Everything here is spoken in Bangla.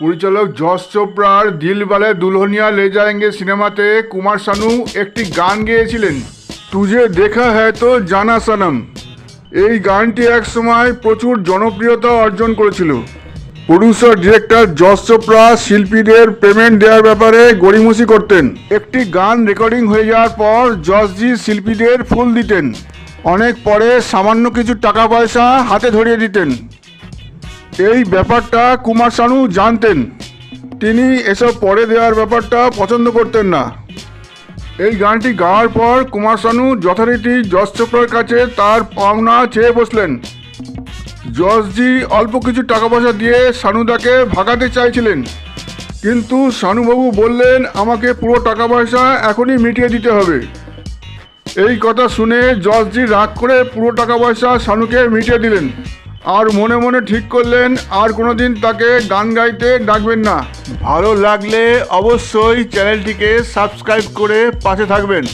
পরিচালক যশ চোপড়ার দিল বালে দুলহনিয়া লে যায়েঙ্গে সিনেমাতে কুমার শানু একটি গান গেয়েছিলেন। তুজে দেখা হ্যায় তো জানা সনম। এই গানটি এক সময় প্রচুর জনপ্রিয়তা অর্জন করেছিল। প্রডিউসার ডিরেক্টর যশ চোপড়া শিল্পীদের পেমেন্ট দেওয়ার ব্যাপারে গড়িমসি করতেন। একটি গান রেকর্ডিং হয়ে যাওয়ার পর যশজি শিল্পীদের ফুল দিতেন। অনেক পরে সামান্য কিছু টাকা পয়সা হাতে ধরিয়ে দিতেন। এই ব্যাপারটা কুমার শানু জানতেন। তিনি এসব পরে দেওয়ার ব্যাপারটা পছন্দ করতেন না। এই গানটি গাওয়ার পর কুমার শানু যথারীতি যশ চোপড়ার কাছে তার পাওনা চেয়ে বসলেন। যশজি অল্প কিছু টাকা পয়সা দিয়ে শানুদাকে ভাগাতে চাইছিলেন। কিন্তু শানুবাবু বললেন, আমাকে পুরো টাকা পয়সা এখনই মিটিয়ে দিতে হবে। এই কথা শুনে জর্জি রাগ করে পুরো টাকা পয়সা শানুকে মিটিয়ে দিলেন। আর মনে মনে ঠিক করলেন, আর কোনোদিন তাকে গান গাইতে ডাকবেন না। ভালো লাগলে অবশ্যই চ্যানেলটিকে সাবস্ক্রাইব করে পাশে থাকবেন।